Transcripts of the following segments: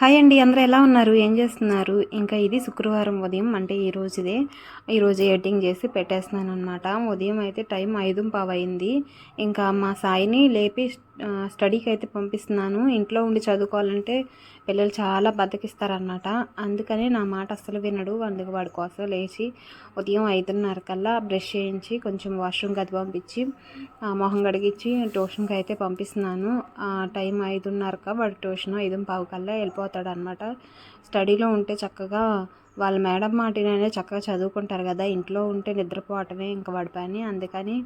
Hi అండి అందరూ ఎలా ఉన్నారు? ఏం చేస్తున్నారు? ఇంకా ఇది శుక్రవారం ఉదయం అంటే ఈ రోజుదే. ఈరోజు ఎడిటింగ్ చేసి పెట్టేస్తున్నాను అనమాట ఉదయం అయితే టైం ఐదు పావైంది. ఇంకా మా సాయిని లేపి స్టడీకి అయితే పంపిస్తున్నాను. ఇంట్లో ఉండి చదువుకోవాలంటే పిల్లలు చాలా బతికిస్తారనమాట అందుకని నా మాట అస్సలు వినడు. అందుకు వాడి కోసం లేచి ఉదయం ఐదున్నర కల్లా బ్రష్ చేయించి కొంచెం వాష్రూమ్కి అది పంపించి మొహం కడిగించి ట్యూషన్కి అయితే పంపిస్తున్నాను. టైం ఐదున్నరక వాడు ట్యూషన్ ఐదు పావు కల్లా వెళ్ళిపోతాడు అనమాట స్టడీలో ఉంటే చక్కగా వాళ్ళ మేడం మాటినైనా చక్కగా చదువుకుంటారు కదా. ఇంట్లో ఉంటే నిద్రపోవటమే ఇంకా వాడి పని. అందుకని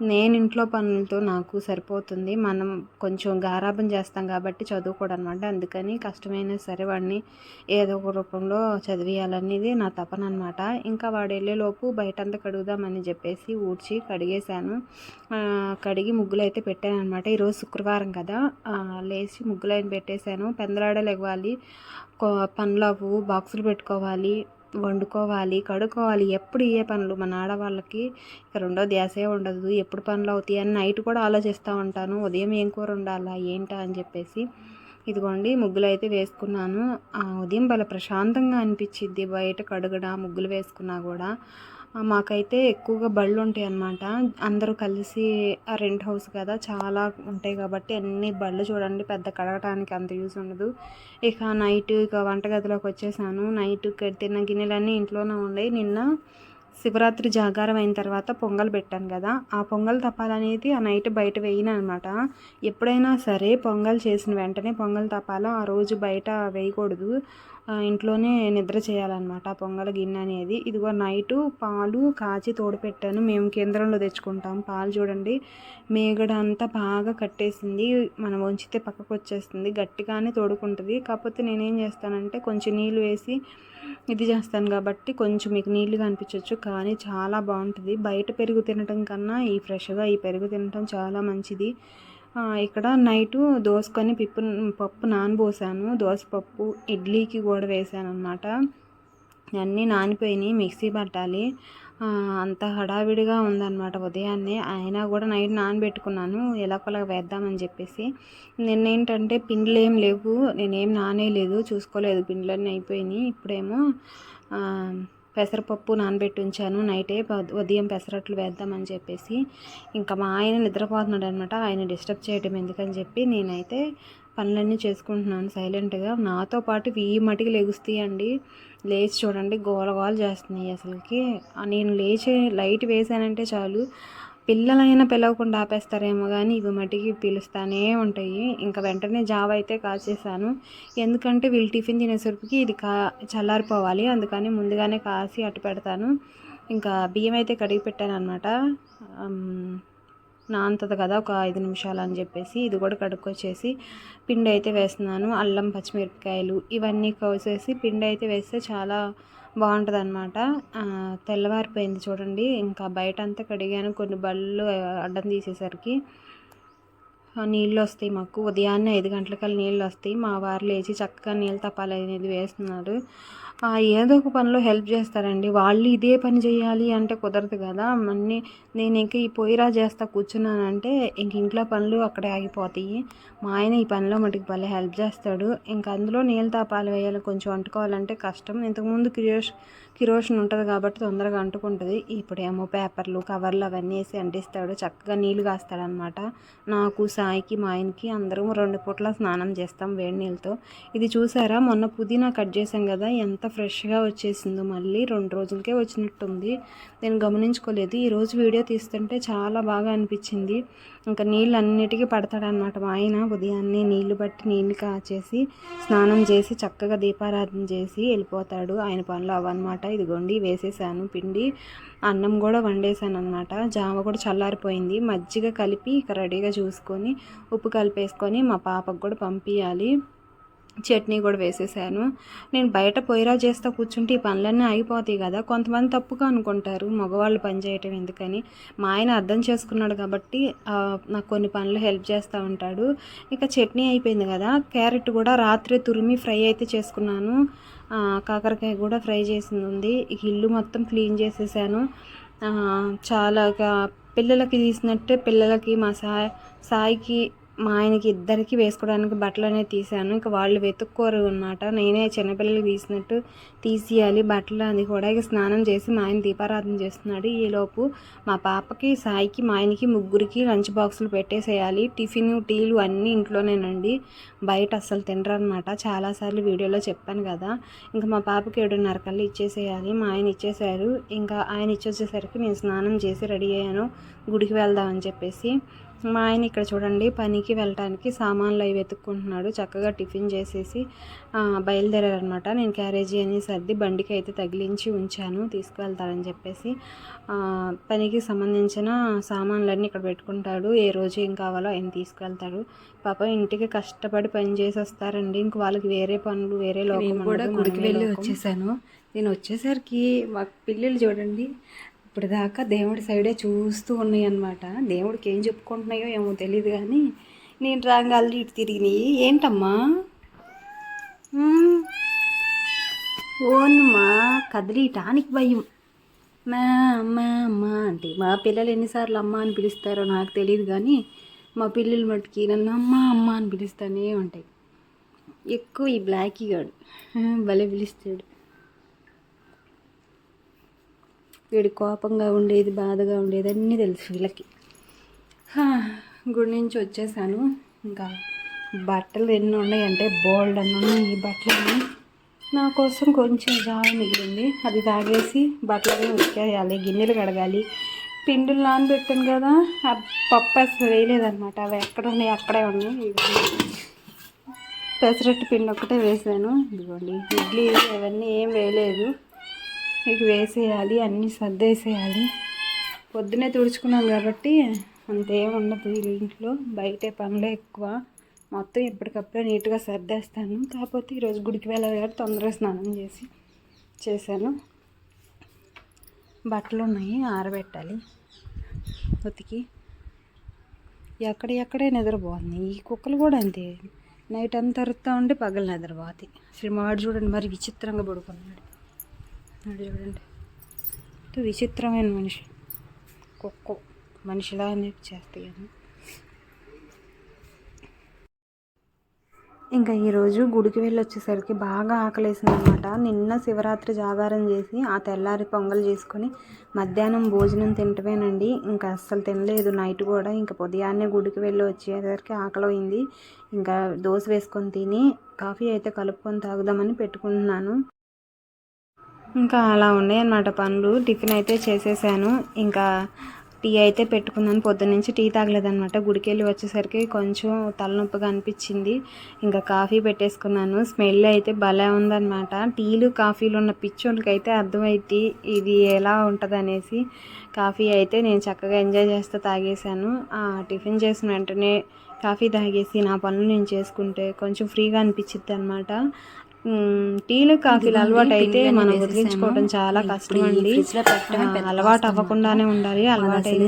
నేను ఇంట్లో పనులతో నాకు సరిపోతుంది. మనం కొంచెం గారాబం చేస్తాం కాబట్టి చదువుకోవడం అనమాట అందుకని కష్టమైనా సరే వాడిని ఏదో ఒక రూపంలో చదివియాలనేది నా తపన అనమాట ఇంకా వాడు వెళ్ళేలోపు బయటంతా కడుగుదామని చెప్పేసి ఊడ్చి కడిగేశాను. కడిగి ముగ్గులు అయితే పెట్టాను అనమాట ఈరోజు శుక్రవారం కదా. లేచి ముగ్గులు అయిన పెట్టేశాను పెందలాడలు ఇవ్వాలి పనులు అవ్వు బాక్సులు పెట్టుకోవాలి. వండుకోవాలి కడుక్కోవాలి. ఎప్పుడు ఏ పనులు మన ఆడవాళ్ళకి ఇక రెండో ధ్యాసే ఉండదు. ఎప్పుడు పనులు అవుతాయి అని నైట్ కూడా ఆలోచిస్తూ ఉంటాను. ఉదయం ఏం కూర ఉండాలా ఏంటా అని చెప్పేసి. ఇదిగోండి ముగ్గులు అయితే వేసుకున్నాను. ఆ ఉదయం భలే ప్రశాంతంగా అనిపించిద్ది బయట కడుగడా ముగ్గులు వేసుకున్నా కూడా. మాకైతే ఎక్కువగా బళ్ళు ఉంటాయి అన్నమాట అందరూ కలిసి ఆ రెంట్ హౌస్ కదా చాలా ఉంటాయి కాబట్టి అన్ని బళ్ళు చూడండి పెద్ద కడగటానికి అంత యూస్ ఉండదు. ఇక నైట్ ఇక వంటగదిలోకి వచ్చేసాను. నైట్ తిన్న గిన్నెలన్నీ ఇంట్లోనే ఉన్నాయి నిన్న శివరాత్రి జాగారం అయిన తర్వాత పొంగల్ పెట్టాను కదా ఆ పొంగల్ తపాలనేది ఆ నైట్ బయట వేయను అనమాట ఎప్పుడైనా సరే పొంగల్ చేసిన వెంటనే పొంగల్ తపాల ఆ రోజు బయట వేయకూడదు. ఇంట్లోనే నిద్ర చేయాలన్నమాట ఆ పొంగల్ గిన్నె అనేది. ఇదిగో నైటు పాలు కాచి తోడుపెట్టాను మేము కేంద్రంలో తెచ్చుకుంటాం. పాలు చూడండి మేగడ అంతా బాగా కట్టేసింది. మనం వంచితే పక్కకు వచ్చేస్తుంది గట్టిగానే తోడుకుంటుంది. కాకపోతే నేనేం చేస్తానంటే కొంచెం నీళ్ళు వేసి ఇది చేస్తాను కాబట్టి కొంచెం మీకు నీళ్ళు అనిపించవచ్చు కానీ చాలా బాగుంటుంది. బయట పెరుగు తినటం కన్నా ఈ ఫ్రెష్గా ఈ పెరుగు తినటం చాలా మంచిది. ఇక్కడ నైటు దోసకొని పిప్పు పప్పు నానబోసాను. దోసపప్పు ఇడ్లీకి కూడా వేసాను అనమాట అన్నీ నానిపోయినాయి మిక్సీ పట్టాలి. అంత హడావిడిగా ఉందన్నమాట ఉదయాన్నే. అయినా కూడా నైట్ నానబెట్టుకున్నాను. ఎలాగోలా వేద్దామని చెప్పేసి. నిన్నేంటంటే పిండ్లు ఏం లేవు. నేనేం నానేయలేదు చూసుకోలేదు. పిండ్లన్నీ అయిపోయినాయి. ఇప్పుడేమో పెసరపప్పు నానబెట్టి ఉంచాను. నైటే ఉదయం పెసరట్లు వేద్దామని చెప్పేసి. ఇంకా మా ఆయన నిద్రపోతున్నాడు అనమాట ఆయన డిస్టర్బ్ చేయడం ఎందుకని చెప్పి నేనైతే పనులన్నీ చేసుకుంటున్నాను సైలెంట్గా. నాతో పాటు వెయ్యి మటికి లెగుస్తాయండి. లేచి చూడండి గోల గోల చేస్తున్నాయి అసలుకి. నేను లేచి లైట్ వేసానంటే చాలు. పిల్లలైనా పిలవకుండా ఆపేస్తారేమో కానీ ఇవి మట్టికి పిలుస్తానే ఉంటాయి. ఇంకా వెంటనే జావ అయితే కాచేసాను ఎందుకంటే వీళ్ళు టిఫిన్ తినేసరికి ఇది కా చల్లారిపోవాలి. అందుకని ముందుగానే కాసి అటు పెడతాను. ఇంకా బియ్యం అయితే కడిగి పెట్టాను అనమాట నానుతుంది కదా ఒక ఐదు నిమిషాలు అని చెప్పేసి ఇది కూడా కడుక్కొచ్చేసి పిండి అయితే వేస్తున్నాను. అల్లం పచ్చిమిరపకాయలు ఇవన్నీ కోసేసి పిండి అయితే వేస్తే చాలా బాగుంటుంది అనమాట తెల్లవారిపోయింది చూడండి. ఇంకా బయట అంతా కడిగాను. కొన్ని బళ్ళు అడ్డం తీసేసరికి నీళ్ళు వస్తాయి మాకు. ఉదయాన్నే ఐదు గంటలకల్లా నీళ్ళు వస్తాయి మా వారు లేచి చక్కగా నీళ్ళు తప్పాలి అనేది వేస్తున్నారు. ఏదో ఒక పనిలో హెల్ప్ చేస్తారండి. వాళ్ళు ఇదే పని చేయాలి అంటే కుదరదు కదా. అన్నీ నేను ఇంక ఈ పొయ్యిరా చేస్తా కూర్చున్నానంటే ఇంక ఇంట్లో పనులు అక్కడే ఆగిపోతాయి. మా ఆయన ఈ పనిలో మటుకు భలే హెల్ప్ చేస్తాడు. ఇంకా అందులో నీళ్ళు తాపాలు వేయాలి కొంచెం వండుకోవాలంటే కష్టం. ఇంతకుముందు కిరోష్ కిరోషన్ ఉంటుంది కాబట్టి తొందరగా అంటుకుంటుంది. ఇప్పుడేమో పేపర్లు కవర్లు అవన్నీ వేసి అంటిస్తాడు. చక్కగా నీళ్ళు కాస్తాడనమాట నాకు సాయికి మా ఆయనకి అందరం రెండు పూట్ల స్నానం చేస్తాం వేడి నీళ్ళతో ఇది చూసారా? మొన్న పుదీనా కట్ చేసాం కదా ఎంత ఫ్రెష్గా వచ్చేసిందో. మళ్ళీ రెండు రోజులకే వచ్చినట్టుంది. నేను గమనించుకోలేదు. ఈరోజు వీడియో తీస్తుంటే చాలా బాగా అనిపించింది. ఇంకా నీళ్ళు అన్నిటికీ పడతాడనమాట మా ఆయన ఉదయాన్నే నీళ్ళు బట్టి నీళ్ళు కాచేసి స్నానం చేసి చక్కగా దీపారాధన చేసి వెళ్ళిపోతాడు. ఆయన పనులు అవన్నమాట. ఇదిగోండి వేసేసాను పిండి అన్నం కూడా వండేసాను అనమాట జామ కూడా చల్లారిపోయింది. మజ్జిగ కలిపి ఇక రెడీగా చూసుకొని ఉప్పు కలిపేసుకొని మా పాపకు కూడా పంపించాలి చట్నీ కూడా వేసేసాను. నేను బయట పొయ్యిరా చేస్తా కూర్చుంటే ఈ పనులన్నీ ఆగిపోతాయి కదా. కొంతమంది తప్పుగా అనుకుంటారు మగవాళ్ళు పని చేయటం ఎందుకని. మా ఆయన అర్థం చేసుకున్నాడు కాబట్టి నాకు కొన్ని పనులు హెల్ప్ చేస్తూ ఉంటాడు. ఇక చట్నీ అయిపోయింది కదా. క్యారెట్ కూడా రాత్రి తురిమి ఫ్రై అయితే చేసుకున్నాను. కాకరకాయ కూడా ఫ్రై చేసింది ఉంది. ఇల్లు మొత్తం క్లీన్ చేసేసాను. చాలా పిల్లలకి తీసినట్టే పిల్లలకి మా సాయి సాయికి మా ఆయనకి ఇద్దరికి వేసుకోవడానికి బట్టలు అనేది తీసాను ఇంకా వాళ్ళు వెతుక్కోరు అనమాట నేనే చిన్నపిల్లలకి తీసినట్టు తీసియాలి బట్టలు అది కూడా ఇక స్నానం చేసి మా ఆయన దీపారాధన చేస్తున్నాడు. ఈలోపు మా పాపకి సాయికి మా ఆయనకి ముగ్గురికి లంచ్ బాక్సులు పెట్టేసేయాలి. టిఫిన్ టీలు అన్నీ ఇంట్లోనేనండి. బయట అస్సలు తినరు అనమాట చాలాసార్లు వీడియోలో చెప్పాను కదా. ఇంకా మా పాపకి ఏడున్నర కల్లా ఇచ్చేసేయాలి. మా ఆయన ఇచ్చేసారు ఇంకా ఆయన ఇచ్చేసేసరికి నేను స్నానం చేసి రెడీ అయ్యాను. గుడికి వెళ్దామని చెప్పేసి. మా ఆయన ఇక్కడ చూడండి పనికి వెళ్ళటానికి సామాన్లు అవి వెతుక్కుంటున్నాడు. చక్కగా టిఫిన్ చేసేసి బయలుదేరారనమాట నేను క్యారేజీ అని సర్ది బండికి అయితే తగిలించి ఉంచాను తీసుకువెళ్తారని చెప్పేసి. పనికి సంబంధించిన సామాన్లన్నీ ఇక్కడ పెట్టుకుంటాడు. ఏ రోజు ఏం కావాలో ఆయన తీసుకువెళ్తాడు. పాప ఇంటికి కష్టపడి పని చేసి వస్తారండి ఇంక వాళ్ళకి వేరే పనులు వేరే లోకం కూడా గుడికి వెళ్ళి. వచ్చేసాను. నేను వచ్చేసరికి మా పిల్లలు చూడండి ఇప్పటిదాకా దేవుడి సైడే చూస్తూ ఉన్నాయి అనమాట దేవుడికి ఏం చెప్పుకుంటున్నాయో ఏమో తెలియదు కానీ నేను రాగాలి ఇటు తిరిగినాయి ఏంటమ్మా? ఓన్మా ఓనమ్మా కదిలిటానికి భయం. మా అమ్మ అమ్మ అంటే మా పిల్లలు ఎన్నిసార్లు అమ్మ అని పిలుస్తారో నాకు తెలియదు కానీ మా పిల్లలు మట్టుకి నన్ను అమ్మ అమ్మ అని పిలుస్తూనే ఉంటాయి. ఎక్కువ ఈ బ్లాకీ గాడు. భలే పిలుస్తాడు. వీడి కోపంగా ఉండేది బాధగా ఉండేది అన్నీ తెలుసు వీళ్ళకి. గుడి నుంచి వచ్చేసాను. ఇంకా బట్టలు ఎన్ని ఉన్నాయంటే బోల్డ్ అన్న ఈ బట్టలు నా కోసం కొంచెం జావ మిగిలింది. అది తాగేసి బట్టలన్నీ ఉతికేయాలి గిన్నెలు కడగాలి. పిండిలు నానబెట్టాను కదా ఆ పప్పు అసలు వేయలేదన్నమాట. అవి ఎక్కడ ఉన్నాయి అక్కడే ఉన్నాయి. పెసరట్టు పిండి ఒక్కటే వేసాను. ఇదిగోండి. ఇడ్లీ అవన్నీ ఏం వేయలేదు. ఇక వేసేయాలి అన్నీ సర్దేసేయాలి. పొద్దునే తుడుచుకున్నాం కాబట్టి అంతేం ఉండదు ఇంట్లో. బయటే పనులే ఎక్కువ. మొత్తం ఎప్పటికప్పుడే నీట్గా సర్దేస్తాను. కాకపోతే ఈరోజు గుడికి వెళ్ళాలి కాబట్టి తొందరగా స్నానం చేసి చేశాను. బట్టలు ఉన్నాయి ఆరబెట్టాలి. ఉతికి. ఎక్కడ ఎక్కడే నిద్రపోతుంది ఈ కుక్కలు కూడా అంతే. నైట్ అంతా అరుస్తూ ఉండి పగలు నిద్రపోతాయి. అసలు మాడు చూడండి మరి విచిత్రంగా పడుకున్నాడు. అది చూడండి ఎంతో విచిత్రమైన మనిషి. కుక్క మనిషిలా అనేది చేస్తాయి కదా ఇంకా ఈరోజు గుడికి వెళ్ళి వచ్చేసరికి బాగా ఆకలేసింది అనమాట నిన్న శివరాత్రి జాగారం చేసి ఆ తెల్లారి పొంగల్ చేసుకొని మధ్యాహ్నం భోజనం తింటమేనండి. ఇంకా అస్సలు తినలేదు. నైట్ కూడా ఇంకా ఉదయాన్నే గుడికి వెళ్ళి వచ్చేసరికి ఆకలి ఇంకా దోశ వేసుకొని తిని కాఫీ అయితే కలుపుకొని తాగుదామని పెట్టుకుంటున్నాను. ఇంకా అలా ఉన్నాయి అన్నమాట పనులు. టిఫిన్ అయితే చేసేసాను. ఇంకా టీ అయితే పెట్టుకున్నాను. పొద్దున్నుంచి టీ తాగలేదనమాట గుడికి వెళ్ళి వచ్చేసరికి కొంచెం తలనొప్పిగా అనిపించింది. ఇంకా కాఫీ పెట్టేసుకున్నాను. స్మెల్ అయితే భలే ఉందనమాట టీలు కాఫీలు ఉన్న పిచ్చోళ్ళకి అయితే అర్థమైద్ది ఇది ఎలా ఉంటుందనేసి. కాఫీ అయితే నేను చక్కగా ఎంజాయ్ చేస్తూ తాగేశాను. ఆ టిఫిన్ చేసిన వెంటనే కాఫీ తాగేసి నా పనులు నేను చేసుకుంటే కొంచెం ఫ్రీగా అనిపించిద్ది అనమాట టీలు కాఫీలు అలవాటు అయితే మనం వదిలించుకోవడం చాలా కష్టం అండి. అలవాటు అవ్వకుండానే ఉండాలి. అలవాటు అయితే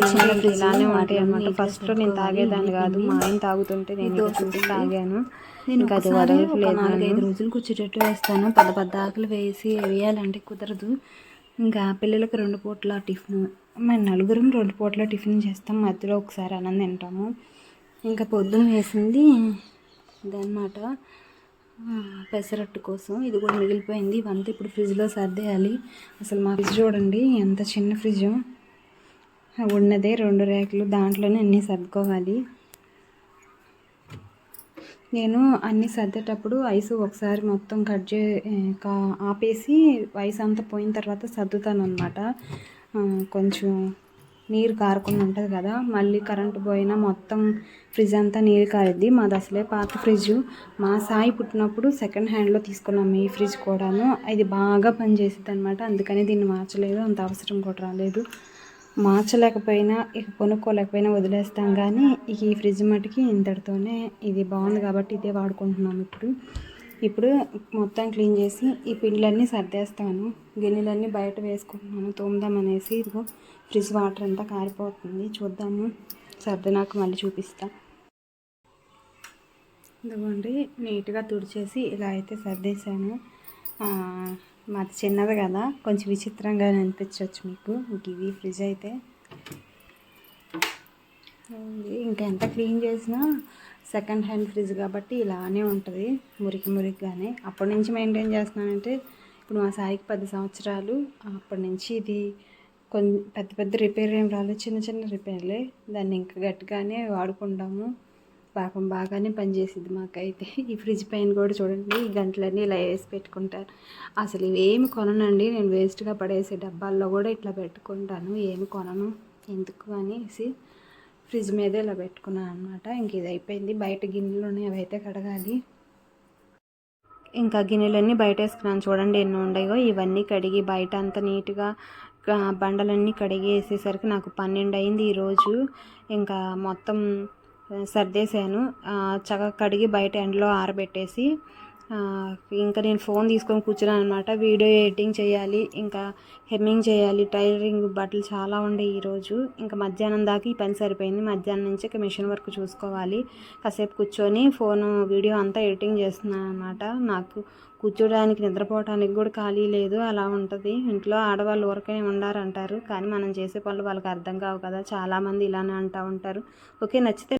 ఇలానే ఉంటాయి అనమాట ఫస్ట్ నేను తాగేదాన్ని కాదు. మా ఆయన తాగుతుంటే నేను చూసి తాగాను. నేను అది వదలట్లేదు నాలుగైదు నన్ను. రోజులకు వచ్చేటట్టు వేస్తాను. పెద్ద పెద్ద ఆకులు వేసి వేయాలంటే కుదరదు. ఇంకా పిల్లలకి రెండు పూట్ల టిఫిన్ మేము నలుగురం రెండు పూట్ల టిఫిన్ చేస్తాం. మధ్యలో ఒకసారి అన్నం తింటాము. ఇంకా పొద్దున్న వేసింది ఇదన్నమాట. పెసరట్టు కోసం. ఇది కూడా మిగిలిపోయింది. ఇవంతా ఇప్పుడు ఫ్రిడ్జ్లో సర్దేయాలి. అసలు మా ఫ్రిడ్జ్ చూడండి ఎంత చిన్న ఫ్రిడ్జ్. ఉన్నదే రెండు రేకులు. దాంట్లోనే అన్నీ సర్దుకోవాలి. నేను అన్నీ సర్దేటప్పుడు ఐస్ ఒకసారి మొత్తం కట్ చే ఆపేసి ఐస్ అంతా పోయిన తర్వాత సర్దుతాను అనమాట కొంచెం నీరు కారకుండా ఉంటుంది కదా మళ్ళీ కరెంటు పోయినా మొత్తం ఫ్రిడ్జ్ అంతా నీరు కారిద్ది. మాది అసలే పాత ఫ్రిడ్జ్. మా సాయి పుట్టినప్పుడు సెకండ్ హ్యాండ్లో తీసుకున్నాము ఈ ఫ్రిడ్జ్ కూడాను. ఇది బాగా పనిచేసింది అనమాట అందుకని దీన్ని మార్చలేదు. అంత అవసరం కూడా రాలేదు. మార్చలేకపోయినా ఇక కొనుక్కోలేకపోయినా వదిలేస్తాం కానీ ఇక ఈ ఫ్రిడ్జ్ మటుకి ఇంతటితోనే ఇది బాగుంది కాబట్టి ఇదే వాడుకుంటున్నాం ఇప్పుడు. ఇప్పుడు మొత్తం క్లీన్ చేసి ఈ పిండ్లన్నీ సర్దేస్తాను. గిన్నెలన్నీ బయట వేసుకుంటున్నాను. తోమదామనేసి ఇదిగో ఫ్రిడ్జ్ వాటర్ అంతా కారిపోతుంది. చూద్దాము. సర్దినాక మళ్ళీ చూపిస్తా. ఇదిగోండి నీట్గా తుడిచేసి ఇలా అయితే సర్దేశాను. మాది చిన్నది కదా కొంచెం విచిత్రంగా అనిపించవచ్చు మీకు. ఇవి ఫ్రిడ్జ్ అయితే. ఇంకా ఎంత క్లీన్ చేసినా సెకండ్ హ్యాండ్ ఫ్రిడ్జ్ కాబట్టి ఇలానే ఉంటుంది మురికి మురికిగానే అప్పటి నుంచి మెయింటైన్ చేస్తున్నానంటే ఇప్పుడు మా సాయికి పది సంవత్సరాలు. అప్పటి నుంచి ఇది కొన్ని పెద్ద పెద్ద రిపేర్ ఏం రాలేదు. చిన్న చిన్న రిపేర్లే. దాన్ని ఇంకా గట్టిగానే వాడుకుంటాము. పాపం బాగానే పనిచేసింది మాకైతే. ఈ ఫ్రిడ్జ్ పైన కూడా చూడండి ఈ గంటలన్నీ ఇలా వేసి పెట్టుకుంటారు. అసలు ఇవేమి కొననండి. నేను వేస్ట్గా పడేసే డబ్బాల్లో కూడా ఇట్లా పెట్టుకుంటాను. ఏమి కొనను. ఎందుకు అనేసి ఫ్రిడ్జ్ మీదే ఇలా పెట్టుకున్నాను అనమాట ఇంక ఇది అయిపోయింది. బయట గిన్నెలు ఉన్నాయి. అవి అయితే కడగాలి. ఇంకా గిన్నెలన్నీ బయట వేసుకున్నాను. చూడండి ఎన్ని ఉన్నాయో. ఇవన్నీ కడిగి బయట అంతా నీట్గా బండలన్నీ కడిగేసేసరికి నాకు పన్నెండు అయింది ఈరోజు ఇంకా మొత్తం సర్దేశాను. చక్కగా కడిగి బయట ఎండలో ఆరబెట్టేసి ఇంకా నేను ఫోన్ తీసుకొని కూర్చున్నాను అనమాట వీడియో ఎడిటింగ్ చేయాలి ఇంకా హెమ్మింగ్ చేయాలి టైలరింగ్ బట్టలు చాలా ఉండే ఈరోజు ఇంకా మధ్యాహ్నం దాకా ఈ పని సరిపోయింది. మధ్యాహ్నం నుంచి ఇక మిషన్ వర్క్ చూసుకోవాలి. కాసేపు కూర్చొని ఫోన్ వీడియో అంతా ఎడిటింగ్ చేస్తున్నాను అనమాట నాకు కూర్చోడానికి నిద్రపోవడానికి కూడా ఖాళీ లేదు అలా ఉంటుంది. ఇంట్లో ఆడవాళ్ళు ఊరకనే ఉండారంటారు. కానీ మనం చేసే పనులు వాళ్ళకి అర్థం కావు కదా. చాలామంది ఇలానే అంటూ ఉంటారు. ఓకే నచ్చితే